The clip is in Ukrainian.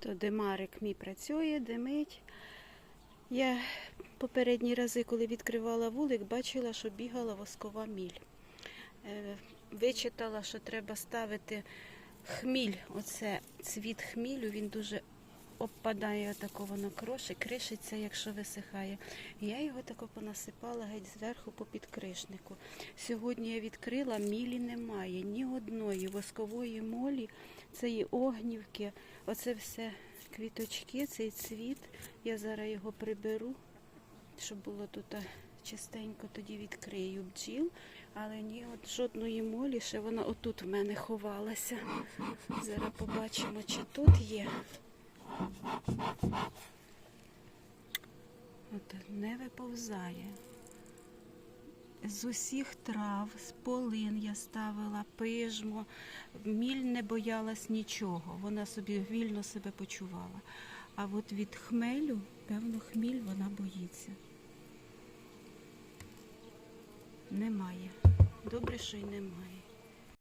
То димарик мій працює, димить. Я попередні рази, коли відкривала вулик, бачила, що бігала воскова міль. Е, Вичитала, що треба ставити хміль. Оце цвіт хмілю, він дуже обпадає отако воно крошить, кришиться, якщо висихає. Я його тако понасипала геть зверху по підкришнику. Сьогодні я відкрила, мілі немає, ні одної воскової молі, цієї огнівки, оце все квіточки, цей цвіт. Я зараз його приберу, щоб було тут а, чистенько, тоді відкрию бджіл. Але ні, от жодної молі, ще вона отут в мене ховалася. Зараз побачимо, чи тут є. От не виповзає. З усіх трав, з полин я ставила пижмо, міль не боялась нічого, вона собі вільно себе почувала. А от від хмелю, певно, хміль вона боїться. Немає. Добре, що й немає.